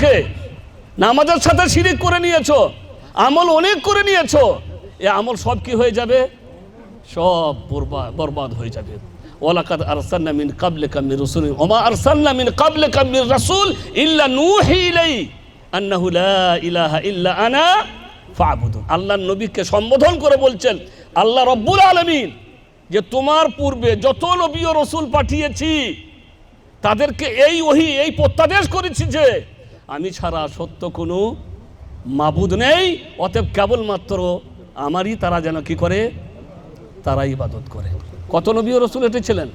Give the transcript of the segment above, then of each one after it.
নামাজটাকে নামাজের সাথে শিরিক করে নিয়েছো, আমল অনেক করে নিয়েছো, এ আমল সব কি হয়ে যাবে? সব বরবাদ হয়ে যাবে। ওমা ইলাই নবীকে সম্বোধন করে বলছেন, আল্লাহ রব্বুল যে তোমার পূর্বে যত নবী রসুল পাঠিয়েছি, তাদেরকে এই ওহি, এই প্রত্যাদেশ করেছি যে আমি ছাড়া সত্য কোনো মাবুদ নেই, অতএব কেবলমাত্র আমারই তারা যেন কি করে? তারা ইবাদত করে। কত নবী ও রসুল এটেছিলেন?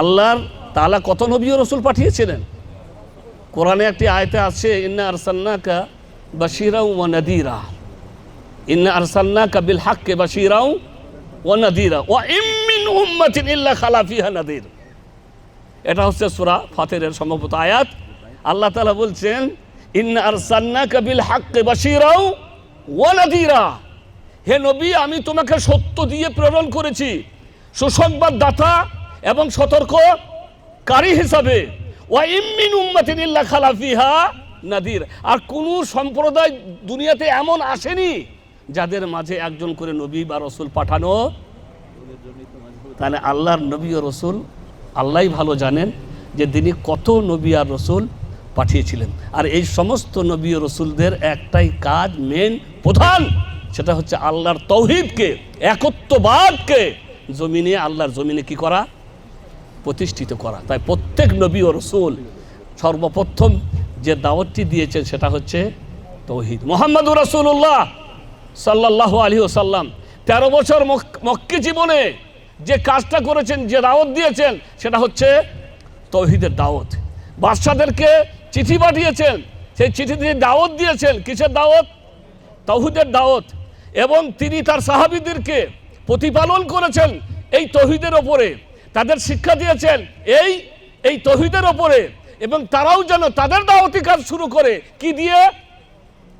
আল্লাহর তালা কত নবী ও রসুল পাঠিয়েছিলেন? কোরআনে একটি আয়তে আছে, ইন্না আরসাল্লাকা বাশিরাউ ওয়া নাদিরা। ইন্না আরসাল্লাকা বিল হাক্কে বাশিরাউ ওয়া নাদিরা। ওয়া ইমিন উম্মাতিন ইল্লা খালা ফিহা নাদির। এটা হচ্ছে সূরা ফাতিরের সম্ভবত আয়াত। আল্লাহ তাআলা বলছেন ওয়া নাদিরা। হে নবী, আমি তোমাকে সত্য দিয়ে প্রেরণ করেছি। সুসংবাদ দাতা এবং সতর্ক কারি হিসাবে। ওয়া নাদির। আর কোন সম্প্রদায় দুনিয়াতে এমন আসেনি যাদের মাঝে একজন করে নবী বা রসুল পাঠানো। তাহলে আল্লাহর নবী ও রসুল আল্লাহই ভালো জানেন যে তিনি কত নবী আর রসুল পাঠিয়েছিলেন। আর এই সমস্ত নবী রসুলদের একটাই কাজ মেন প্রধান, সেটা হচ্ছে আল্লাহর তৌহিদকে, একত্ববাদকে জমিনে, আল্লাহর জমিনে কি করা? প্রতিষ্ঠিত করা। তাই প্রত্যেক নবী ও রসুল সর্বপ্রথম যে দাওয়াতটি দিয়েছেন সেটা হচ্ছে তৌহিদ। মোহাম্মদুর রসুল্লাহ সাল্লাহ আলী ওসাল্লাম তেরো বছর মক- মক্কি জীবনে যে কাজটা করেছেন, যে দাওয়াত দিয়েছেন, সেটা হচ্ছে তৌহিদের দাওয়াত। বাদশাদেরকে চিঠি পাঠিয়েছেন, সেই চিঠি দিয়ে দাওয়াত দিয়েছেন। কিসের দাওয়াত? তৌহিদের দাওয়াত। এবং তিনি তার সাহাবিদেরকে প্রতিপালন করেছেন এই তৌহিদের ওপরে। তাদের শিক্ষা দিয়েছেন, এই এই তহিদের ওপরে। এবং তারাও যেন তাদের দাওয়াতি কাজ শুরু করে। কি দিয়ে?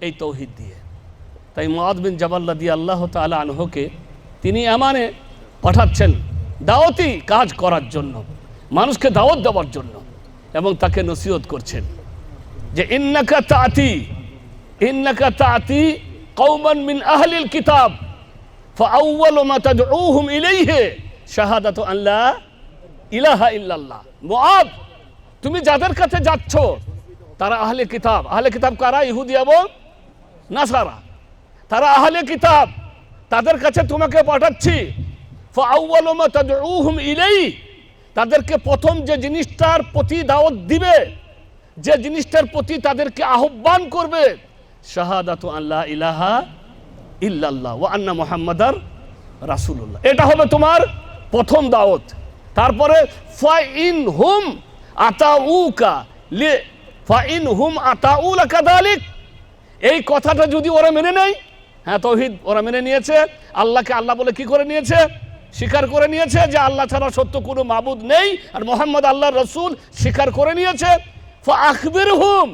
এই তৌহিদ দিয়ে। তাই মুআদ বিন জাবাল্লা দিয়ে আল্লাহ তাআলা আনহকে তিনি আমানে পাঠাচ্ছেন দাওয়াতি কাজ করার জন্য মানুষকে দাওয়াত দেওয়ার জন্য এবং তাকে নসিহত করছেন যে ইন্নাকা তাতি ইন্নাকা তাতি কওমান মিন আহলিল কিতাব فأول ما تدعوهم إليه شهادة أن لا ইলাহা ইল্লাল্লাহ মুআদ তুমি যাদের কাছে যাচ্ছ তারা আহলে কিতাব আহলে কিতাব কারা ইহুদি এবং নাসারা তারা আহলে কিতাব তাদের কাছে তোমাকে পাঠাচ্ছি ফাআউয়ালু মা তাদউহুম ইলাই তাদেরকে প্রথম যে জিনিসটার প্রতি দাওয়াত দিবে, যে জিনিসটার প্রতি তাদেরকে আহ্বান করবে, শাহাদাতু আল্লাহ ইলাহা ইল্লাল্লাহ ওয়া আন্না মুহাম্মাদার রাসূলুল্লাহ। এটা হবে তোমার প্রথম দাওয়াত। তারপরে ফাইন হুম আতাউকা লে ফাইন হুম আতাউলা কাদালিক এই কথাটা যদি ওরা মেনে নেয় হ্যাঁ তৌহিদ ওরা মেনে নিয়েছে, আল্লাহকে আল্লাহ বলে কি করে নিয়েছে? স্বীকার করে নিয়েছে যে আল্লাহ ছাড়া সত্য কোনো মাবুদ নেই, আর মোহাম্মদ আল্লাহ রসুল স্বীকার করে নিয়েছে। আখবির হুম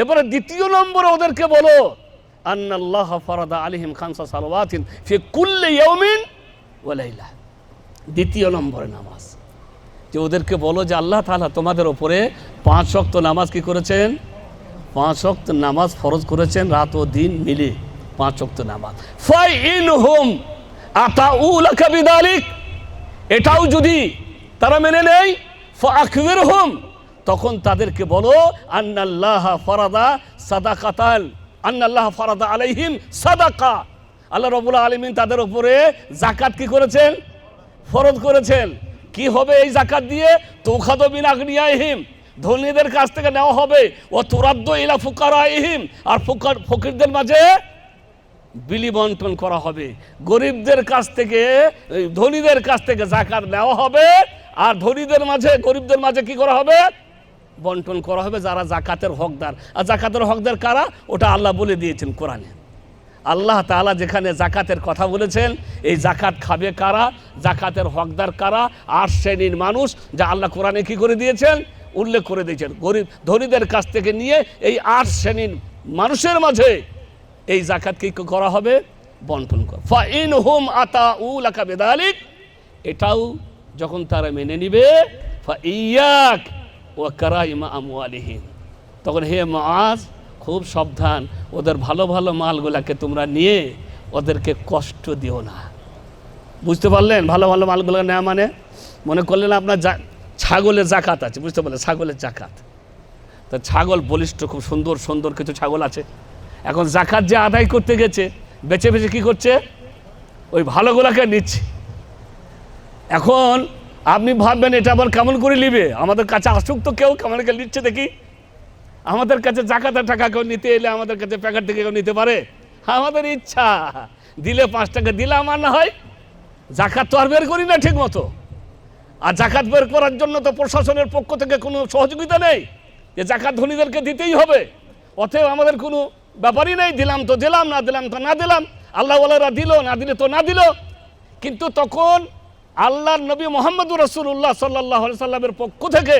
এবারে দ্বিতীয় নম্বরে ওদেরকে বলো, আন্নাল্লাহ ফরাদা আলিহিম খানসা সালওয়াতিন ফি কুল্লি ইয়াউমিন ওয়া লাইলা। দ্বিতীয় নম্বরে নামাজ। যে ওদেরকে বলো যে আল্লাহ তাআলা তোমাদের ওপরে পাঁচ ওয়াক্ত নামাজ কি করেছেন? পাঁচ ওয়াক্ত নামাজ ফরজ করেছেন রাত ও দিন মিলে পাঁচ ওয়াক্ত নামাজ। ফাই ইন হুম আতাউলাকা বিদালিক। এটাও যদি তারা মেনে নেয় ফাকবির হুম তখন তাদেরকে বলো, আন্নাল্লাহ ফরাদা সাদাকাতাল আন্নাল্লাহ ফরাদা আলাইহিম সাদাকা। আল্লাহ রবুল্লা আলমিন তাদের উপরে জাকাত কি করেছেন? ফরজ করেছেন। কি হবে এই জাকাত দিয়ে? তৌখাদ বিন আগ্নিয়াহিম ধনীদের কাছ থেকে নেওয়া হবে। ও তুরাদ্দ ইলা ফুকারা ইহিম আর ফুকার, ফকিরদের মাঝে বিলি বন্টন করা হবে। গরিবদের কাছ থেকে ধনীদের কাছ থেকে জাকাত নেওয়া হবে। আর ধনীদের মাঝে, গরিবদের মাঝে কি করা হবে? বন্টন করা হবে যারা জাকাতের হকদার। আর জাকাতের হকদার কারা? ওটা আল্লাহ বলে দিয়েছেন কোরআনে। আল্লাহ তাআলা যেখানে জাকাতের কথা বলেছেন, এই জাকাত খাবে কারা? জাকাতের হকদার কারা? আট শ্রেণির মানুষ, যা আল্লাহ কোরআনে কি করে দিয়েছেন? উল্লেখ করে দিয়েছেন। গরিব, ধনীদের কাছ থেকে নিয়ে এই আট শ্রেণির মানুষের মাঝে এই জাকাত কি করা হবে? বন্টন করা। ইন আতা উলাকা বেদালিক। এটাও যখন তারা মেনে নিবে ইয়াক তখন হে মাজ খুব সাবধান, ওদের ভালো ভালো মালগুলাকে তোমরা নিয়ে ওদেরকে কষ্ট দিও না। বুঝতে পারলেন? ভালো ভালো মালগুলো নেওয়া মানে? মনে করলেন আপনার যা ছাগলের জাকাত আছে, বুঝতে পারলেন? ছাগলের জাকাত তা ছাগল বলিষ্ঠ, খুব সুন্দর সুন্দর কিছু ছাগল আছে। এখন জাকাত যে আদায় করতে গেছে, বেছে বেছে কী করছে? ওই ভালোগুলাকে নিচ্ছে। এখন আপনি ভাববেন, এটা আবার কেমন করে নিবে? আমাদের কাছে আসুক তো কেউ কেমন করে নিচ্ছে দেখি। আমাদের কাছে জাকাতের টাকা কেউ নিতে এলে আমাদের কাছে প্যাকেট থেকে কেউ নিতে পারে? আমাদের ইচ্ছা। দিলে পাঁচ টাকা দিলে আমার না হয় জাকাত তো আর বের করি না ঠিক মতো আর জাকাত বের করার জন্য তো প্রশাসনের পক্ষ থেকে কোনো সহযোগিতা নেই। যে জাকাত ধনীদেরকে দিতেই হবে। অতএব আমাদের কোনো ব্যাপারই নেই, দিলাম তো দিলাম, না দিলাম তো না দিলাম। আল্লাহ আল্লাহওয়ালারা দিল, না দিলে তো না দিল। কিন্তু তখন আল্লাহর নবী মোহাম্মদুর রসুল্লাহ সাল্লাহ সাল্লামের পক্ষ থেকে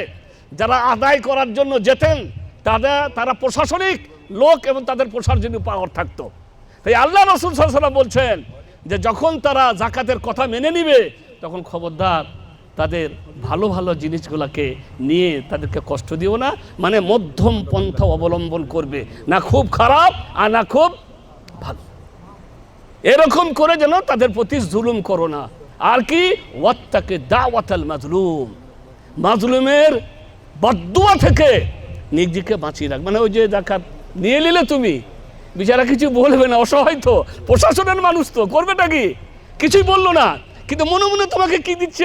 যারা আদায় করার জন্য যেতেন, তাদের, তারা প্রশাসনিক লোক এবং তাদের প্রশাসনিক পাওয়ার থাকতো। তাই আল্লাহ রসুল সাল্লাম বলছেন যে, যখন তারা জাকাতের কথা মেনে নিবে, তখন খবরদার তাদের ভালো ভালো জিনিসগুলোকে নিয়ে তাদেরকে কষ্ট দিও না মানে মধ্যম পন্থা অবলম্বন করবে। না খুব খারাপ আর না খুব ভালো। এরকম করে যেন তাদের প্রতি জুলুম করো না। আর কি? ওয়াত্তাকে দাওয়াতাল মাজলুম। মাজলুমের বদুয়া থেকে নিজেকে বাঁচিয়ে রাখ। মানে ওই যে জাকাত নিয়ে নিলে তুমি, বিচারা কিছু বলবে না, অসহায় তো, প্রশাসনের মানুষ তো, করবেটা কি? কিছুই বলল না। কিন্তু মনে মনে তোমাকে কি দিচ্ছে?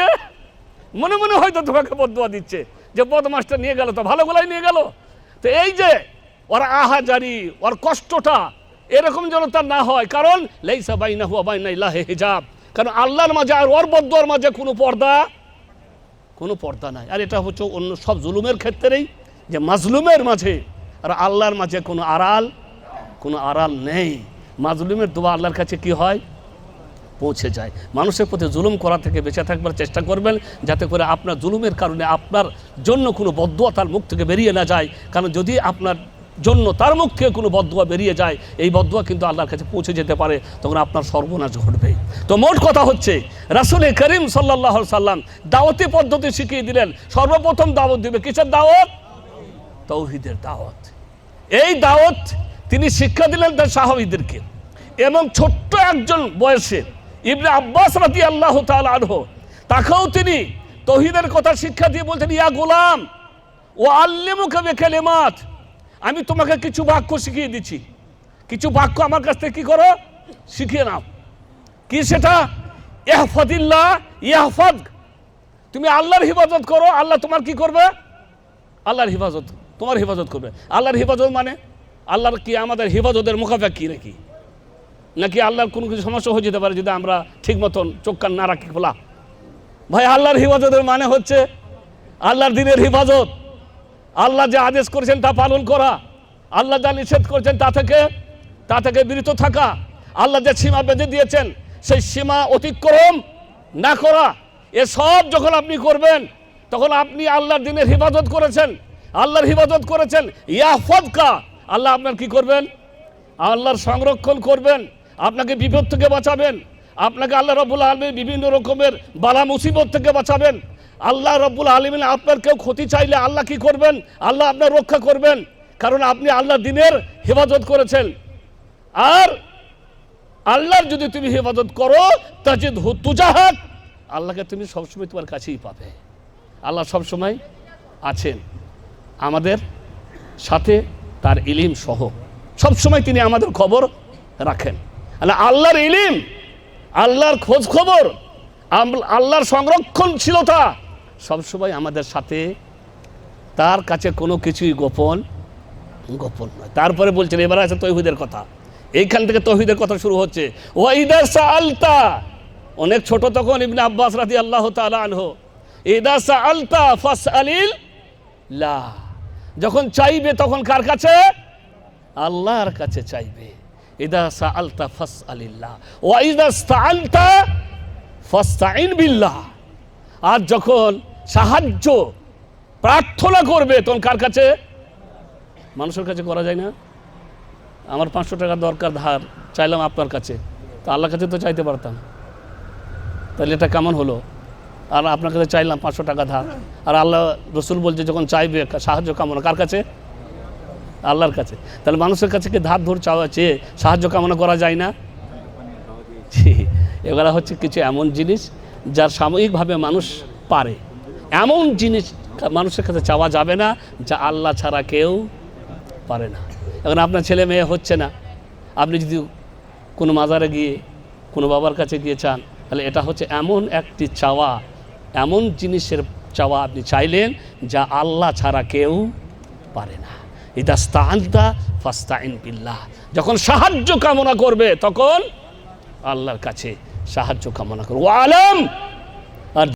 মনে মনে হয়তো তোমাকে বদুয়া দিচ্ছে যে বদমাসটা নিয়ে গেল তো, ভালো গলায় নিয়ে গেল। তো এই যে ওর আহাজারি, ওর কষ্টটা এরকম যেন তার না হয়, কারণ লেইসা বাইনা হুয়া বাইনা ইলাহে হিজাব। কারণ আল্লাহর মাঝে আর ওর বদুয়ার মাঝে কোনো পর্দা কোনো পর্দা নাই। আর এটা হচ্ছে অন্য সব জুলুমের ক্ষেত্রেই যে মাজলুমের মাঝে আর আল্লাহর মাঝে কোনো আড়াল কোনো আড়াল নেই। মাজলুমের দোয়া আল্লাহর কাছে কি হয়? পৌঁছে যায়। মানুষের প্রতি জুলুম করা থেকে বেঁচে থাকবার চেষ্টা করবেন, যাতে করে আপনার জুলুমের কারণে আপনার জন্য কোনো বদুয়া তার মুখ থেকে বেরিয়ে না যায়। কারণ যদি আপনার জন্য তার মুখ থেকে কোনো বদুয়া বেরিয়ে যায়, এই বদুয়া কিন্তু আল্লাহর কাছে পৌঁছে যেতে পারে, তখন আপনার সর্বনাশ ঘটবে তো মোট কথা হচ্ছে, রাসুল করিম সাল্লাহ সাল্লাম দাওয়াতি পদ্ধতি শিখিয়ে দিলেন, সর্বপ্রথম দাওয়াত দিবে কিসের দাওয়াত? তৌহিদের দাওয়াত। এই দাওয়াত তিনি শিক্ষা দিলেন তার সাহাবিদেরকে, এবং ছোট্ট একজন বয়সে ইবনে আব্বাস রাতি আল্লাহ আনহ, তাকেও তিনি তহিদের কথা শিক্ষা দিয়ে বলতেন ইয়া গোলাম ও আল্লেমুকে বেকেলেমাত। আমি তোমাকে কিছু বাক্য শিখিয়ে দিচ্ছি। কিছু বাক্য আমার কাছ থেকে কি করো? শিখিয়ে নাও। কি সেটা? ইহফদিল্লাহ, ইহফদ। তুমি আল্লাহর হেফাজত করো, আল্লাহ তোমার কি করবে? আল্লাহর হেফাজত, তোমার হেফাজত করবে। আল্লাহর হেফাজত মানে? আল্লাহর কি আমাদের হেফাজতের মুখাফেক কি নাকি? নাকি আল্লাহর কোনো কিছু সমস্যা হয়ে যেতে পারে যদি আমরা ঠিক মতন চোখ কান না রাখি খোলা? ভাই, আল্লাহর হিফাজতের মানে হচ্ছে আল্লাহর দিনের হিফাজত। আল্লাহ যে আদেশ করেছেন তা পালন করা। আল্লাহ যা নিষেধ করেছেন তা থেকে তা থেকে বিরত থাকা। আল্লাহ যে সীমা বেঁধে দিয়েছেন, সেই সীমা অতিক্রম না করা। এসব যখন আপনি করবেন, তখন আপনি আল্লাহর দিনের হিফাজত করেছেন। আল্লাহর হিফাজত করেছেন। ইয়াফদকা আল্লাহ আপনার কি করবেন? আল্লাহর সংরক্ষণ করবেন। আপনাকে বিপদ থেকে বাঁচাবেন। আপনাকে আল্লাহ রব্বুল আলমী বিভিন্ন রকমের বালা মুসিবত থেকে বাঁচাবেন। আল্লাহ রব্বুল আলমিন আপনার কেউ ক্ষতি চাইলে আল্লাহ কি করবেন? আল্লাহ আপনার রক্ষা করবেন। কারণ আপনি আল্লাহ দিনের হেফাজত করেছেন। আর আল্লাহর যদি তুমি হেফাজত করো তাজিদ তুজাহাত, আল্লাহকে তুমি সবসময় তোমার কাছেই পাবে। আল্লাহ সবসময় আছেন। আমাদের সাথে তার ইলিম সহ সবসময় তিনি আমাদের খবর রাখেন। আল্লাহর ইলিম, আল্লাহর খোঁজ খবর আল্লাহর সংরক্ষণশীলতা সবসময় আমাদের সাথে। তার কাছে কোনো কিছুই গোপন গোপন নয়। তারপরে বলছেন, এবার আছে তহিদের কথা। এইখান থেকে তহিদের কথা শুরু হচ্ছে। আলতা অনেক ছোট তখন ইবনে আব্বাস রাদি আল্লাহ ফাস লা। যখন চাইবে তখন কার কাছে? আল্লাহর কাছে চাইবে। ইদা সাআলতা ফাস আলিল্লাহ ওয়া ইদা স্তাআনতা ফাস্তাইন বিল্লাহ। আর যখন সাহায্য, প্রার্থনা করবে, তখন কার কাছে? মানুষের কাছে করা যায় না। আমার পাঁচশো টাকা দরকার ধার, চাইলাম আপনার কাছে। তা আল্লাহর কাছে তো চাইতে পারতাম। তাহলে এটা কেমন হলো? আর আপনার কাছে চাইলাম পাঁচশো টাকা ধার। আর আল্লাহ রসুল বলছে, যখন চাইবে, সাহায্য কামনা, কার কাছে? আল্লাহর কাছে। তাহলে মানুষের কাছে কি ধার ধর চাওয়া চেয়ে সাহায্য কামনা করা যায় না? এগুলা হচ্ছে কিছু এমন জিনিস যার সাময়িকভাবে মানুষ পারে। এমন জিনিস মানুষের কাছে চাওয়া যাবে না যা আল্লাহ ছাড়া কেউ পারে না। এখন আপনার ছেলে মেয়ে হচ্ছে না। আপনি যদি কোনো মাজারে গিয়ে, কোনো বাবার কাছে গিয়ে চান, তাহলে এটা হচ্ছে এমন একটি চাওয়া, এমন জিনিসের চাওয়া আপনি চাইলেন যা আল্লাহ ছাড়া কেউ পারে না। ইদা স্তান্তা ফাস্তাইন বিল্লাহ। যখন সাহায্য কামনা করবে, তখন আল্লাহর কাছে সাহায্য কামনা করব। আলম! আর